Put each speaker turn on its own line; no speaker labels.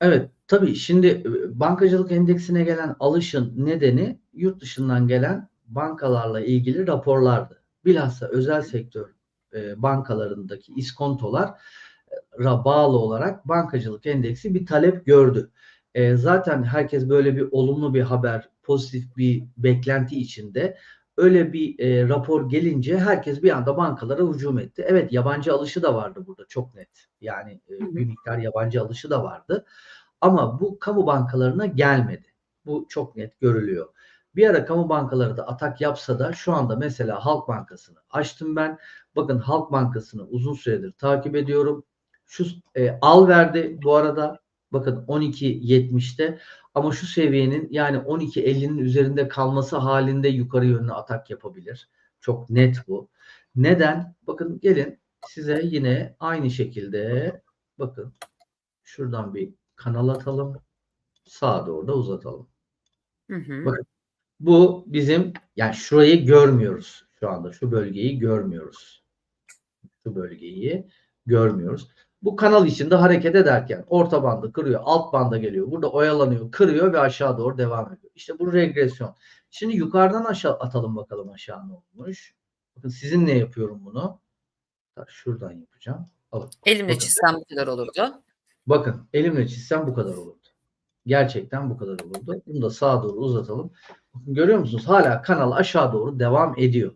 Evet, tabii şimdi, eee, bankacılık endeksine gelen alışın nedeni yurt dışından gelen bankalarla ilgili raporlardı. Bilhassa özel sektör, eee, bankalarındaki iskontolar ra bağlı olarak bankacılık endeksi bir talep gördü. Eee, zaten herkes böyle bir olumlu bir haber, pozitif bir beklenti içinde. Öyle bir, eee, rapor gelince herkes bir anda bankalara hücum etti. Evet, yabancı alışı da vardı burada çok net. Yani,
hı.
bir miktar yabancı alışı da vardı. Ama bu kamu bankalarına gelmedi. Bu çok net görülüyor. Bir ara kamu bankaları da atak yapsa da şu anda mesela Halk Bankası'nı açtım ben. Bakın Halk Bankası'nı uzun süredir takip ediyorum. Şu eee, al verdi bu arada. Bakın 12.70'te ama şu seviyenin yani 12.50'nin üzerinde kalması hâlinde yukarı yönlü atak yapabilir. Çok net bu. Neden? Bakın gelin size yine aynı şekilde bakın şuradan bir kanal atalım. Sağa doğru da uzatalım.
Hı hı.
Bakın bu bizim yani şurayı görmüyoruz şu anda. Şu bölgeyi görmüyoruz. Şu bölgeyi görmüyoruz. Bu kanal içinde hareket ederken orta bandı kırıyor, alt banda geliyor. Burada oyalanıyor, kırıyor ve aşağı doğru devam ediyor. İşte bu regresyon. Şimdi yukarıdan aşağı atalım bakalım aşağı ne olmuş. Bakın sizinle yapıyorum bunu. Şuradan yapacağım. Alın.
Elimle
Bakın.
çizsem bu kadar olurdu.
Bakın elimle çizsem bu kadar olurdu. Gerçekten bu kadar olurdu. Bunu da sağa doğru uzatalım. Bakın görüyor musunuz? Hâlâ kanal aşağı doğru devam ediyor.